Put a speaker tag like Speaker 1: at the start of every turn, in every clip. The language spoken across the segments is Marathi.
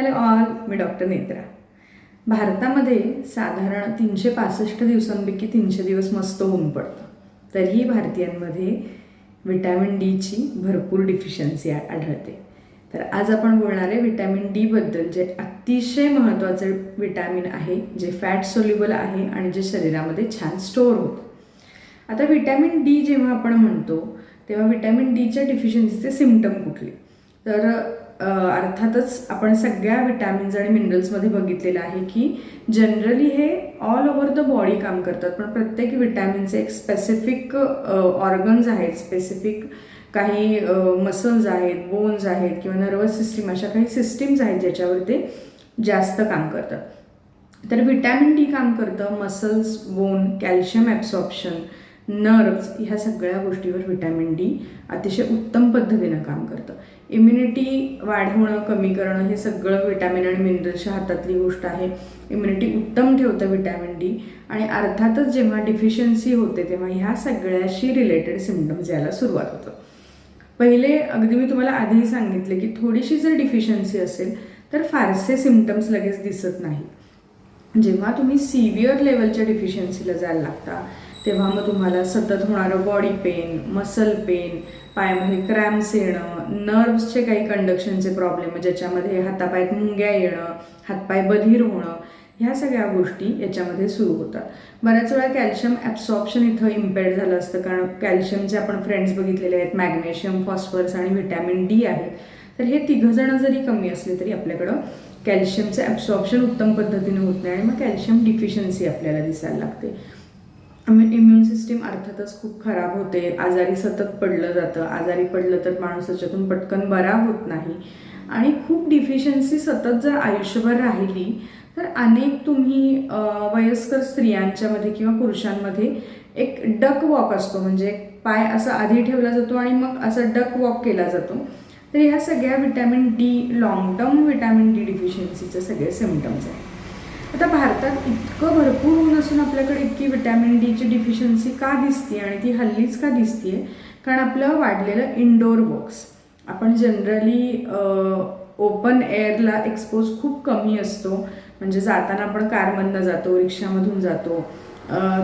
Speaker 1: हॅलो ऑल मी डॉक्टर नेत्रा. भारतामध्ये साधारण तीनशे पासष्ट दिवसांपैकी तीनशे दिवस मस्त होऊन पडतं. तरीही भारतीयांमध्ये विटॅमिन डीची भरपूर डिफिशियन्सी आढळते. तर आज आपण बोलणार आहे विटॅमिन डीबद्दल जे अतिशय महत्त्वाचं विटॅमिन आहे जे फॅट सोल्युबल आहे आणि जे शरीरामध्ये छान स्टोअर होतं. आता विटॅमिन डी जेव्हा आपण म्हणतो तेव्हा विटॅमिन डीच्या डिफिशियन्सीचे सिमटम कुठले? तर अर्थातच आपण सगळ्या विटॅमिन्स आणि मिनरल्समध्ये बघितलेलं आहे की जनरली हे ऑल ओव्हर द बॉडी काम करतात. पण प्रत्येक विटॅमिनचे एक स्पेसिफिक ऑर्गन्स आहेत. स्पेसिफिक काही मसल्स आहेत बोन्स आहेत किंवा नर्वस सिस्टीम अशा काही सिस्टीम्स आहेत ज्याच्यावर ते जास्त काम करतात. तर विटॅमिन डी काम करतं. Muscles bone calcium absorption nerves ह्या सगळ्या गोष्टीवर व्हिटॅमिन डी अतिशय उत्तम पद्धतीनं काम करतं. इम्युनिटी वाढवणं कमी करणं हे सगळं विटॅमिन आणि मिनरल्सच्या हातातली गोष्ट आहे. इम्युनिटी उत्तम ठेवतं व्हिटॅमिन डी आणि अर्थातच जेव्हा डिफिशियन्सी होते तेव्हा ह्या सगळ्याशी रिलेटेड सिमटम्स यायला सुरुवात होतं. पहिले अगदी मी तुम्हाला आधीही सांगितले की थोडीशी जर डिफिशियन्सी असेल तर फारसे सिमटम्स लगेच दिसत नाही जेव्हा तुम्ही सिव्हिअर लेवलच्या डिफिशियन्सीला जायला लागता तेव्हा मग तुम्हाला सतत होणारं बॉडी पेन मसल पेन पायामध्ये क्रॅम्प्स येणं नर्व्सचे काही कंडक्शनचे प्रॉब्लेम ज्याच्यामध्ये हातापायात मुंग्या येणं हातपाय बधीर होणं ह्या सगळ्या गोष्टी याच्यामध्ये सुरू होतात. बऱ्याच वेळा कॅल्शियम ॲब्सॉर्प्शन इथं इम्पेअर झालं असतं कारण कॅल्शियमचे आपण फ्रेंड्स बघितलेले आहेत मॅग्नेशियम फॉस्फरस आणि व्हिटॅमिन डी आहेत तर हे तिघंजणं जरी कमी असले तरी आपल्याकडं कॅल्शियमचं ॲब्सॉर्प्शन उत्तम पद्धतीने होत नाही आणि मग कॅल्शियम डिफिशियन्सी आपल्याला दिसायला लागते. इम्युन सिस्टीम अर्थातच खूप खराब होते. आजारी सतत पडलं जातं. आजारी पडलं तर माणूस त्याच्यातून पटकन बरा होत नाही. आणि खूप डिफिशियन्सी सतत जर आयुष्यभर राहिली तर अनेक तुम्ही वयस्कर स्त्रियांच्यामध्ये किंवा पुरुषांमध्ये एक डक वॉक असतो. म्हणजे पाय असा आधी ठेवला जातो आणि मग असा डक वॉक केला जातो. तर ह्या सगळ्या vitamin D long term vitamin D डिफिशियन्सीचे सगळे सिमटम्स आहेत. आता भारतात इतकं भरपूर ऊन असून आपल्याकडे इतकी विटॅमिन डीची डिफिशियन्सी का दिसते आणि ती हल्लीच का दिसते कारण आपलं वाढलेलं इनडोअर वर्क्स आपण जनरली ओपन एअरला एक्सपोज खूप कमी असतो. म्हणजे जाताना आपण कारमधनं जातो रिक्षामधून जातो.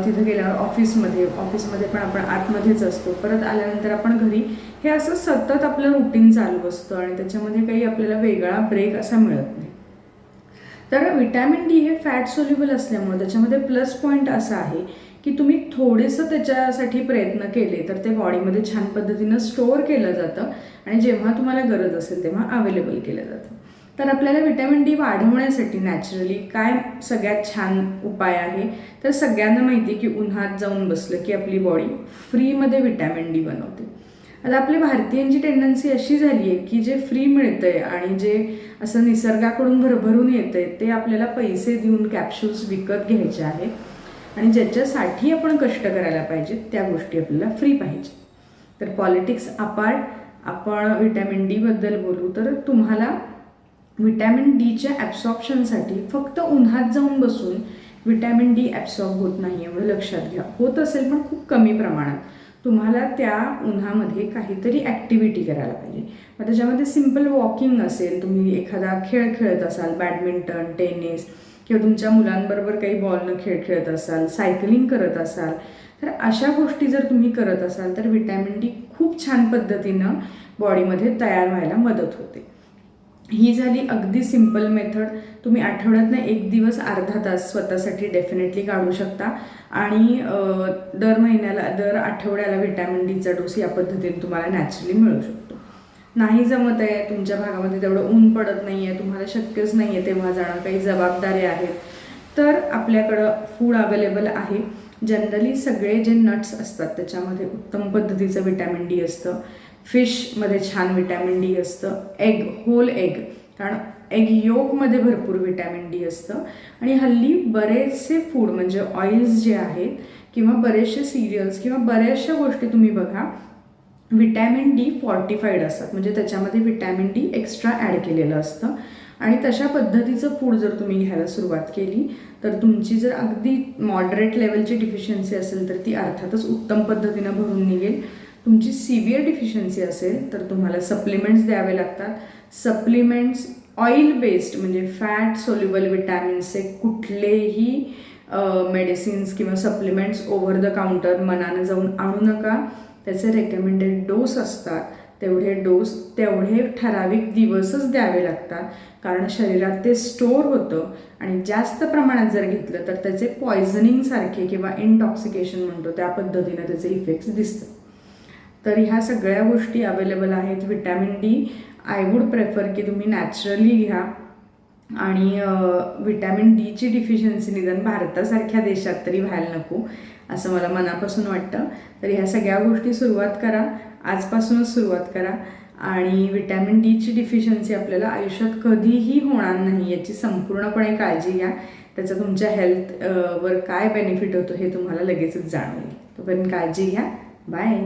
Speaker 1: तिथं गेल्यावर ऑफिसमध्ये ऑफिसमध्ये पण आपण आतमध्येच असतो. परत आल्यानंतर आपण घरी हे असं सतत आपलं रुटीन चालू असतं आणि त्याच्यामध्ये काही आपल्याला वेगळा ब्रेक असा मिळत नाही. तर विटॅमिन डी हे फॅट सोल्युबल असल्यामुळे त्याच्यामध्ये प्लस पॉईंट असा आहे की तुम्ही थोडेसं त्याच्यासाठी प्रयत्न केले तर ते बॉडीमध्ये छान पद्धतीनं स्टोअर केलं जातं आणि जेव्हा तुम्हाला गरज असेल तेव्हा अवेलेबल केलं जातं. तर आपल्याला विटॅमिन डी वाढवण्यासाठी नॅचरली काय सगळ्यात छान उपाय आहे? तर सगळ्यांना माहिती आहे की उन्हात जाऊन बसलं की आपली बॉडी फ्रीमध्ये विटॅमिन डी बनवते. आता आपली भारतीयांची टेंडन्सी अशी झाली आहे की जे फ्री मिळतंय आणि जे असं निसर्गाकडून भरभरून येतंय ते आपल्याला पैसे देऊन कॅप्सूल्स विकत घ्यायचे आहेत. आणि ज्याच्यासाठी आपण कष्ट करायला पाहिजेत त्या गोष्टी आपल्याला फ्री पाहिजे. तर पॉलिटिक्स अपार्ट आपण व्हिटॅमिन डीबद्दल बोलू तर तुम्हाला व्हिटॅमिन डीच्या ॲब्सॉर्प्शनसाठी फक्त उन्हात जाऊन बसून व्हिटॅमिन डी ॲब्सॉर्ब होत नाही एवढं लक्षात घ्या. होत असेल पण खूप कमी प्रमाणात. तुम्हाला त्या उन्हामध्ये काहीतरी ॲक्टिव्हिटी करायला पाहिजे. मग त्याच्यामध्ये सिंपल वॉकिंग असेल तुम्ही एखादा खेळ खेळत असाल बॅडमिंटन टेनिस किंवा तुमच्या मुलांबरोबर काही बॉलनं खेळ खेळत असाल सायकलिंग करत असाल तर अशा गोष्टी जर तुम्ही करत असाल तर विटॅमिन डी खूप छान पद्धतीनं बॉडीमध्ये तयार व्हायला मदत होते. ही झाली अगदी सिंपल मेथड तुम्ही आठवड्यातनं एक दिवस अर्धा तास स्वतःसाठी डेफिनेटली काढू शकता. आणि दर महिन्याला दर आठवड्याला व्हिटॅमिन डीचा डोस या पद्धतीने तुम्हाला नॅचरली मिळू शकतो. नाही जमत आहे तुमच्या भागामध्ये तेवढं ऊन पडत नाही आहे तुम्हाला शक्यच नाही आहे तेव्हा जाणं काही जबाबदाऱ्या आहेत तर आपल्याकडं फूड अवेलेबल आहे. जनरली सगळे जे नट्स असतात त्याच्यामध्ये उत्तम पद्धतीचं व्हिटॅमिन डी असतं. फिशमध्ये छान विटॅमिन डी असतं. एग होल एग कारण एग योगमध्ये भरपूर विटॅमिन डी असतं. आणि हल्ली बरेचसे फूड म्हणजे ऑइल्स जे आहेत किंवा बरेचसे सिरियल्स किंवा बऱ्याचशा गोष्टी तुम्ही बघा विटॅमिन डी फॉर्टिफाईड असतात. म्हणजे त्याच्यामध्ये विटॅमिन डी एक्स्ट्रा ॲड केलेलं असतं. आणि तशा पद्धतीचं फूड जर तुम्ही घ्यायला सुरुवात केली तर तुमची जर अगदी मॉडरेट लेवलची डिफिशियन्सी असेल तर ती अर्थातच उत्तम पद्धतीनं भरून निघेल. तुमची सिव्हिअर डिफिशियन्सी असेल तर तुम्हाला सप्लिमेंट्स द्यावे लागतात. सप्लिमेंट्स ऑइल बेस्ड म्हणजे फॅट सोल्युबल विटॅमिन्सचे कुठलेही मेडिसिन्स किंवा सप्लिमेंट्स ओव्हर द काउंटर मनानं जाऊन आणू नका. त्याचे रेकमेंडेड डोस असतात. तेवढे डोस तेवढे ठराविक दिवसच द्यावे लागतात. कारण शरीरात ते स्टोअर होतं. आणि जास्त प्रमाणात जर घेतलं तर त्याचे पॉयझनिंगसारखे किंवा इंटॉक्सिकेशन म्हणतो त्या पद्धतीनं त्याचे इफेक्ट्स दिसतात. तर ह्या सगळ्या गोष्टी अवेलेबल आहेत. Vitamin D I would prefer की तुम्ही नॅचरली घ्या. आणि विटॅमिन डीची डिफिशियन्सी निदान भारतासारख्या देशात तरी व्हायला नको असं मला मनापासून वाटतं. तर ह्या सगळ्या गोष्टी सुरुवात करा. आजपासूनच सुरुवात करा. आणि विटॅमिन डीची डिफिशियन्सी आपल्याला आयुष्यात कधीही होणार नाही याची संपूर्णपणे काळजी घ्या. त्याचा तुमच्या हेल्थ वर काय बेनिफिट होतो हे तुम्हाला लगेचच जाणवेल. तोपर्यंत काळजी घ्या. बाय